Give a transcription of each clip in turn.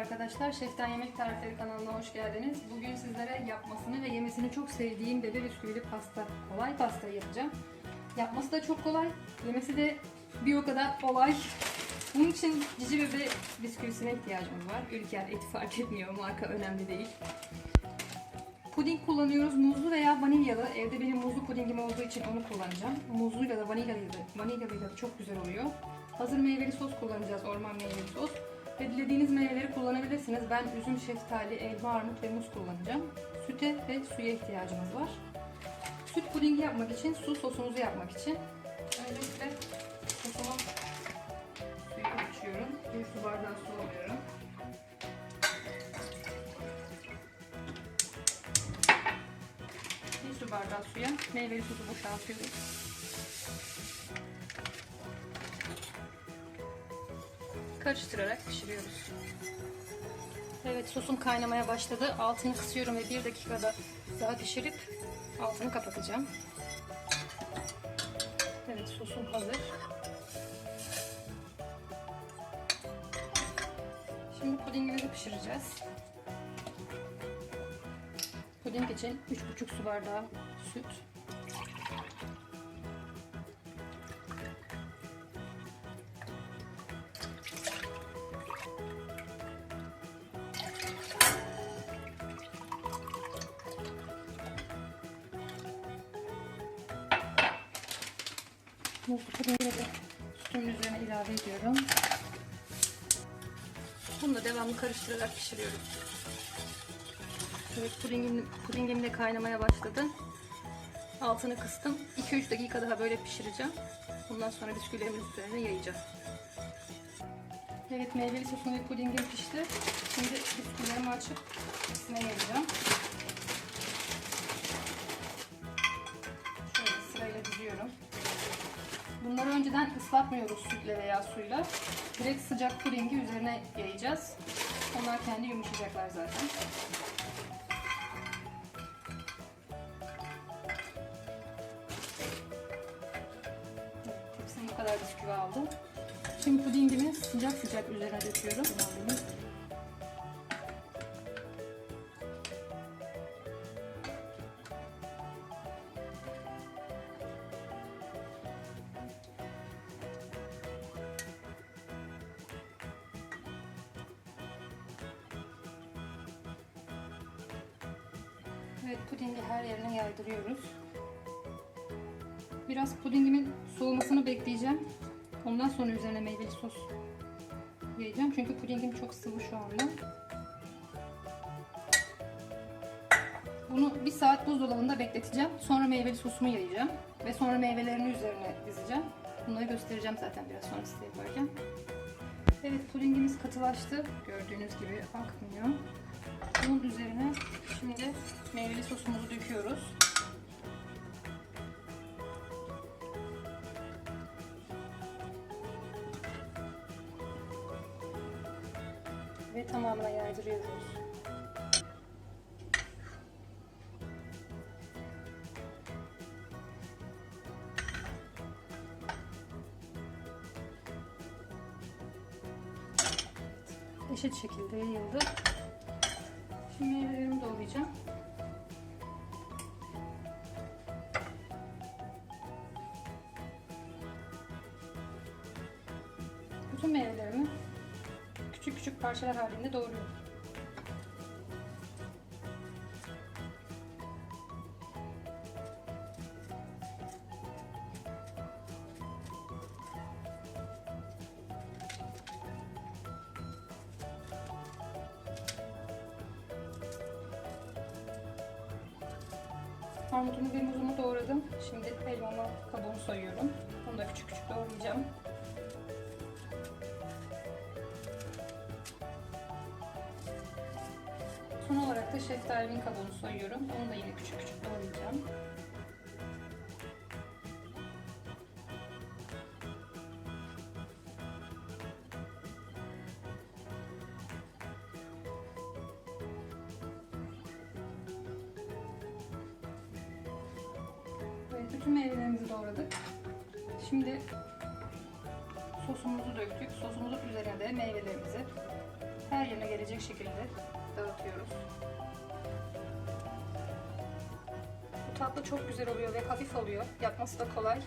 arkadaşlar. Şeften Yemek Tarifleri kanalına hoş geldiniz. Bugün sizlere yapmasını ve yemesini çok sevdiğim bebe bisküvili pasta, kolay pastayı yapacağım. Yapması da çok kolay, yemesi de bir o kadar kolay. Bunun için cici bebe bisküvisine ihtiyacımız var. Ülker eti fark etmiyor, marka önemli değil. Puding kullanıyoruz. Muzlu veya vanilyalı. Evde benim muzlu pudingim olduğu için onu kullanacağım. Muzluyla da vanilyalıyla, vanilyalıyla da çok güzel oluyor. Hazır meyveli sos kullanacağız. Orman meyveli sos. Ve dilediğiniz meyveleri kullanabilirsiniz. Ben üzüm, şeftali, elma, armut ve muz kullanacağım. Süte ve suya ihtiyacımız var. Süt pudingi yapmak için, su sosumuzu yapmak için öncelikle sosuma suyu açıyorum. Bir su bardağı su alıyorum. Bir su bardağı suya meyveli sosu boşaltıyoruz. Karıştırarak pişiriyoruz. Evet sosum kaynamaya başladı. Altını kısıyorum ve bir dakikada daha pişirip altını kapatacağım. Evet sosum hazır. Şimdi pudingimizi pişireceğiz. Puding için 3,5 su bardağı süt. Muzlu pudingi de üzerine ilave ediyorum. Bunu da devamlı karıştırarak pişiriyorum. Evet pudingim, pudingim de kaynamaya başladı. Altını kıstım. 2-3 dakika daha böyle pişireceğim. Ondan sonra bisküvilerimin üzerine yayacağım. Evet meyveli sosum ve pudingim pişti. Şimdi bisküvilerimi açıp içine yayacağım. Önceden ıslatmıyoruz sütle veya suyla. Direkt sıcak pudingi üzerine yayacağız. Onlar kendi yumuşayacaklar zaten. Evet, Tepsim bu kadar bisküvi aldı. Şimdi pudingimi sıcak sıcak üzerine döküyorum. Evet pudingi her yerine yaydırıyoruz. Biraz pudingimin soğumasını bekleyeceğim. Ondan sonra üzerine meyveli sos yayacağım. Çünkü pudingim çok sıvı şu anda. Bunu bir saat buzdolabında bekleteceğim. Sonra meyveli sosumu yayacağım. Ve sonra meyvelerini üzerine dizeceğim. Bunları göstereceğim zaten biraz sonra size yaparken. Evet pudingimiz katılaştı. Gördüğünüz gibi akmıyor. Bunun üzerine şimdi meyveli sosumuzu döküyoruz. Ve tamamına yaydırıyoruz. Eşit şekilde yayıldı. Şimdi meyvelerimi doğrayacağım. Bütün meyvelerimi küçük küçük parçalar halinde doğruyorum. Armutumu bir muzumu doğradım. Şimdi elmamı kabuğunu soyuyorum. Onu da küçük küçük doğrayacağım. Son olarak da şeftalimin kabuğunu soyuyorum. Onu da yine küçük küçük doğrayacağım. Bütün meyvelerimizi doğradık. Şimdi sosumuzu döktük. Sosumuzun üzerine de meyvelerimizi her yerine gelecek şekilde dağıtıyoruz. Bu tatlı çok güzel oluyor ve hafif oluyor. Yapması da kolay.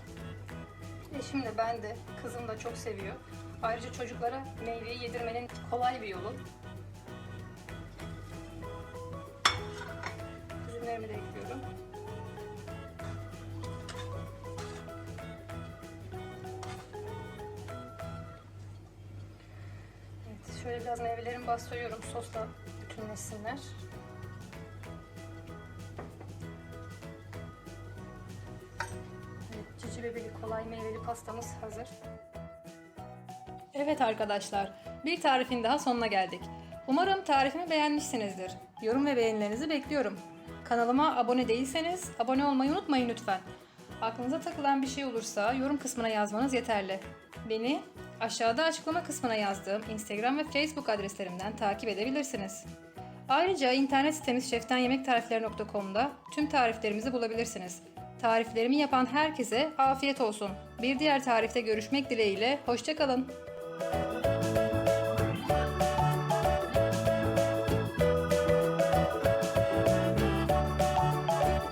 Eşim de ben de, kızım da çok seviyor. Ayrıca çocuklara meyveyi yedirmenin kolay bir yolu. Üzümlerimi de ekliyorum. Şöyle biraz meyvelerimi bastırıyorum sosla bütünleşsinler. Evet, cici bebeli kolay meyveli pastamız hazır. Evet arkadaşlar, bir tarifin daha sonuna geldik. Umarım tarifimi beğenmişsinizdir. Yorum ve beğenilerinizi bekliyorum. Kanalıma abone değilseniz abone olmayı unutmayın lütfen. Aklınıza takılan bir şey olursa yorum kısmına yazmanız yeterli. Beni aşağıda açıklama kısmına yazdığım Instagram ve Facebook adreslerimden takip edebilirsiniz. Ayrıca internet sitemiz şeftanyemektarifleri.com'da tüm tariflerimizi bulabilirsiniz. Tariflerimi yapan herkese afiyet olsun. Bir diğer tarifte görüşmek dileğiyle, hoşçakalın.